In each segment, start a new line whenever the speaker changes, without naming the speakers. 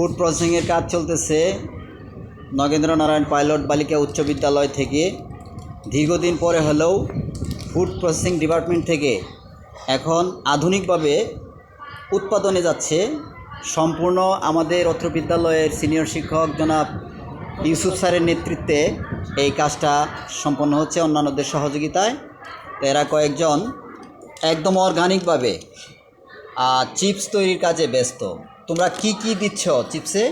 Food প্রসেসিংয়ের কাজ চলতেছে। Nagendra Narayan pilot বালিকা উচ্চ বিদ্যালয় থেকে। দীর্ঘদিন পরে হলেও ফুড প্রসেসিং ডিপার্টমেন্ট থেকে এখন আধুনিকভাবে উৎপাদনে যাচ্ছে। সম্পূর্ণ আমাদের অত্র বিদ্যালয়ের সিনিয়র শিক্ষক জনাব ইউসুফ স্যারের নেতৃত্বে এই কাজটা সম্পন্ন হচ্ছে অন্যান্যদের সহযোগিতায়। এরা কয়েকজন একদম অর্গানিকভাবে চিপস তৈরির কাজে ব্যস্ত। তোমরা কি কি দিচ্ছ চিপসে?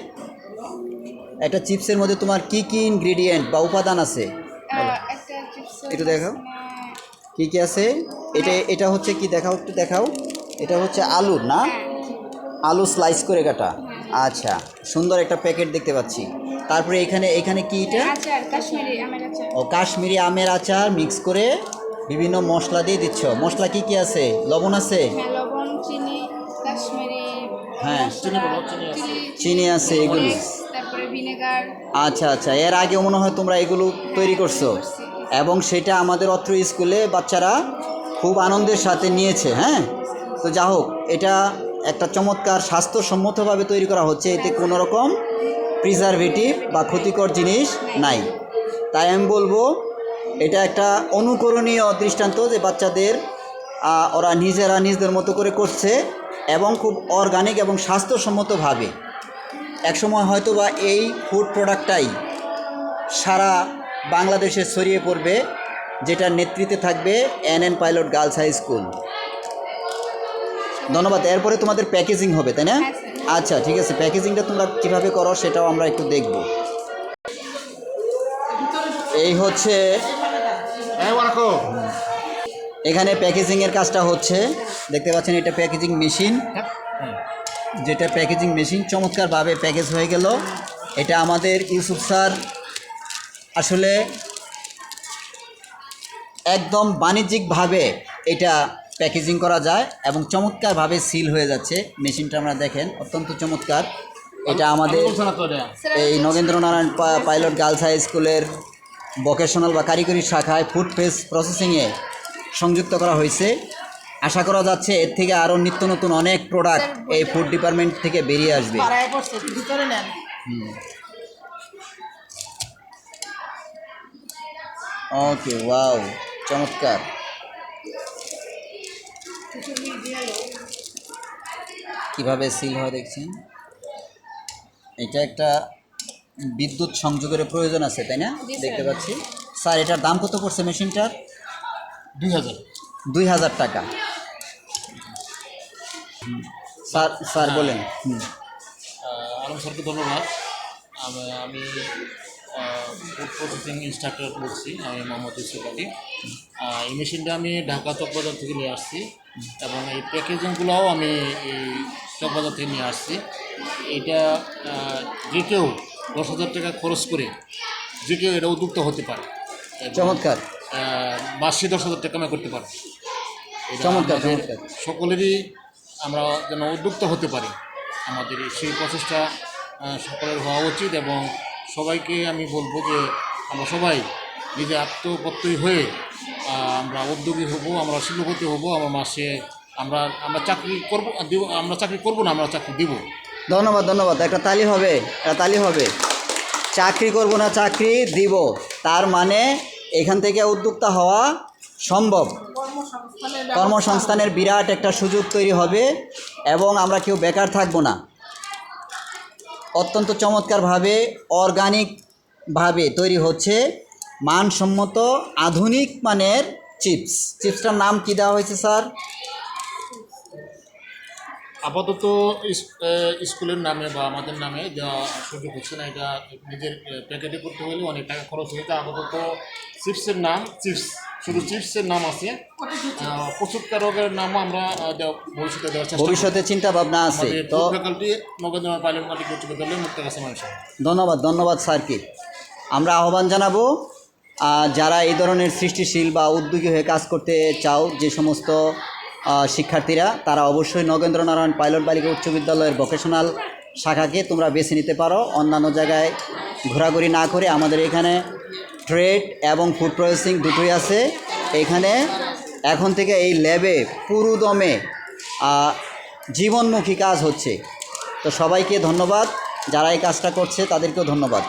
একটা চিপসের মধ্যে তোমার কি কি ইনগ্রেডিয়েন্ট বা উপাদান আছে?
একটু
দেখাও। কি কি আছে? এটা এটা হচ্ছে কি? দেখাও একটু দেখাও। এটা হচ্ছে আলু না? আলু স্লাইস করে কাটা। আচ্ছা সুন্দর একটা প্যাকেট দেখতে পাচ্ছি। তারপরে এখানে এখানে কি এটা? ও কাশ্মীরি আমের আচার মিক্স করে বিভিন্ন মশলা দিয়ে দিচ্ছ। মশলা কি কি আছে? লবণ আছে?
হ্যাঁ, চিনি
আছে। এগুলো।
মরিচ, তারপরে ভিনেগার।
আচ্ছা আচ্ছা এর আগে মনে হয় তোমরা এগুলো তৈরি করছ। এবং সেটা আমাদের অত্র স্কুলে বাচ্চারা খুব আনন্দের সাথে নিয়েছে হ্যাঁ? তো যা হোক এটা একটা চমৎকার স্বাস্থ্যসম্মতভাবে তৈরি করা হচ্ছে। এতে কোনো রকম প্রিজারভেটিভ বা ক্ষতিকর জিনিস নাই। তাই আমি বলব এটা একটা অনুকরণীয় দৃষ্টান্ত যে বাচ্চাদের ওরা নিজেরা নিজেদের মতো করে করছে। এবং খুব অর্গানিক এবং স্বাস্থ্যসম্মতভাবে। একসময় হয়তো বা এই ফুড প্রোডাক্টটাই সারা বাংলাদেশে ছড়িয়ে পড়বে যেটার নেতৃত্বে থাকবে N N pilot girls high school ধন্যবাদ এরপরে তোমাদের প্যাকেজিং হবে তাই না? আচ্ছা ঠিক আছে প্যাকেজিংটা তোমরা কীভাবে করো সেটাও আমরা একটু দেখব। এই হচ্ছে এখানে প্যাকেজিংয়ের কাজটা হচ্ছে। দেখতে পাচ্ছেন এটা প্যাকেজিং মেশিন যেটা প্যাকেজিং মেশিন চমৎকারভাবে প্যাকেজ হয়ে গেল। এটা আমাদের ইউসুফ স্যার আসলে একদম বাণিজ্যিকভাবে এটা প্যাকেজিং করা যায় এবং চমৎকারভাবে সিল হয়ে যাচ্ছে। মেশিনটা আমরা দেখেন, অত্যন্ত চমৎকার। এটা আমাদের এই নগেন্দ্রনারায়ণ পাইলট গার্লস হাই স্কুলের ভোকেশনাল বা কারিগরি শাখায় ফুড ফেস প্রসেসিংয়ে সংযুক্ত করা হয়েছে। আশা করা যাচ্ছে এর থেকে আরও নিত্য নতুন অনেক প্রোডাক্ট এই ফুড ডিপার্টমেন্ট থেকে বেরিয়ে আসবে। ওকে ওয়াও চমৎকার। কীভাবে সিল হয় দেখছেন? এটা একটা বিদ্যুৎ সংযোগের প্রয়োজন আছে তাই না? দেখতে পাচ্ছি। স্যার এটার দাম কত পড়ছে মেশিনটার
দুই হাজার।
দুই হাজার টাকা। স্যার স্যার বলেন। হুম।
আলম স্যারকে ধন্যবাদ। আমি ফুড প্রসেসিং ইনস্ট্রাক্টর বলছি আমি মোহাম্মদ ইউসুফ আলী। এই মেশিনটা আমি ঢাকা চকবাজার থেকে নিয়ে আসছি এবং এই প্যাকেজিংগুলোও আমি এই চকবাজার থেকে নিয়ে আসছি। এটা যে কেউ দশ হাজার টাকা খরচ করে যে কেউ এটা উদ্যুক্ত হতে পারে।
চমৎকার।
মাসে দশ হাজার টাকা কামাই করতে পারে এটা
চমৎকার, চমৎকার।
সকলেরই আমরা যেন উদ্যুক্ত হতে পারি। আমাদের এই সেই প্রচেষ্টা সকলের হওয়া উচিত এবং সবাইকে আমি বলব যে আমরা সবাই নিজে আত্মপ্রত্যয়ী হয়ে আমরা উদ্যোগী হব আমরা শিল্পপতি হব আমরা মাসে আমরা আমরা চাকরি করব দিব আমরা চাকরি করব না আমরা চাকরি দিব।
ধন্যবাদ ধন্যবাদ। একটা তালি হবে একটা তালি হবে। চাকরি করব না চাকরি দিব। তার মানে এখান থেকে উদ্যোক্তা হওয়া সম্ভব।
কর্মসংস্থানের
বিরাট একটা সুযোগ তৈরি হবে এবং আমরা কেউ বেকার থাকব না। অত্যন্ত চমৎকারভাবে অর্গানিকভাবে তৈরি হচ্ছে মানসম্মত আধুনিক মানের চিপস। চিপসটার নাম কী দেওয়া হয়েছে, স্যার?
আপাতত স্কুলের নামে বা আমাদের নামে দেওয়া সুযোগ হচ্ছে না এটা নিজের প্যাকেটে করতে হলে অনেক টাকা খরচ হয়েছে। আপাতত চিপসের নাম চিপস শুধু চিপসের নাম আছে। প্রস্তুতকারকের নামও আমরা ভবিষ্যতে দেওয়ার চেষ্টা
ভবিষ্যতে চিন্তা ভাবনা আছে। তো
ফ্যাকাল্টি পাইলট বিদ্যালয় মুক্ত কাছে মানুষ।
ধন্যবাদ ধন্যবাদ স্যারকে। আমরা আহ্বান জানাব যারা এই ধরনের সৃষ্টিশীল বা উদ্যোগী হয়ে কাজ করতে চাও যে সমস্ত শিক্ষার্থীরা, তারা অবশ্যই নগেন্দ্র নারায়ণ পাইলট বালিকা উচ্চ বিদ্যালয়ের ভোকেশনাল শাখাকে তোমরা বেছে নিতে পারো। অন্যান্য জায়গায় ঘোরাঘুরি না করে আমাদের এখানে ট্রেড এবং ফুড প্রসেসিং দুটোই আছে। এখানে এখন থেকে এই ল্যাবে পুরুদমে জীবনমুখী কাজ হচ্ছে। তো সবাইকে ধন্যবাদ। যারা এই কাজটা করছে, তাদেরকেও ধন্যবাদ।